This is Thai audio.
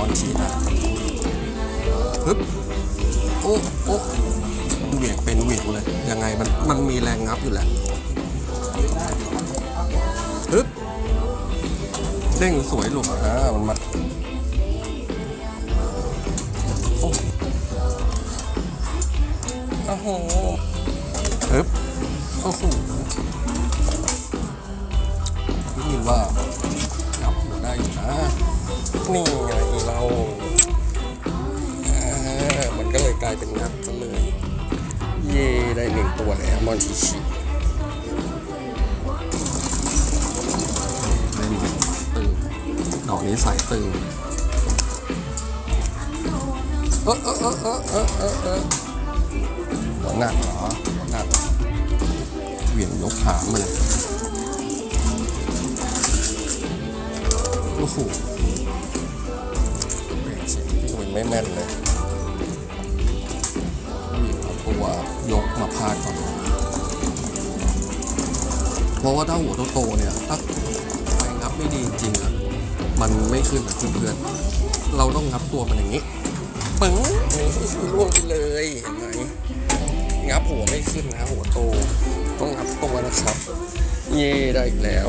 มอนชีนะฮึบโอ้โอ้เหวี่ยงเป็นเหวี่ยงเลย ยังไงมันมันมีแรงงับอยู่แหละฮึบเด้งสวยลูกอ่ามันมาโอ้โหฮึบโอ้โหได้ยินว่างับหัวได้อยู่นะนี่ไง เราอ่ามันก็เลยกลายเป็นงับเลยเย่ได้หนึ่งตัวแล้วมอนชิชิได้หนึ่งตึงดอกนี้ใส่ตึงเออเออเออเออเออเออเออหัวหนักเหรอหัวหนักเหวี่ยงยกขามาเลยโอ้โห ไม่แม่นเลยเอาตัวยกมาพาดก่อนเพราะว่าถ้าหัวโตๆเนี่ยถ้าไปงับไม่ดีจริงๆอะมันไม่ขึ้นนะเพื่อนๆเราต้องงับตัวมันอย่างนี้ปึ้งนี่ล่วงไปเลยเห็นไหมงับหัวไม่ขึ้นนะหัวโต ต้องงับตัวนะครับ เย่ได้อีกแล้ว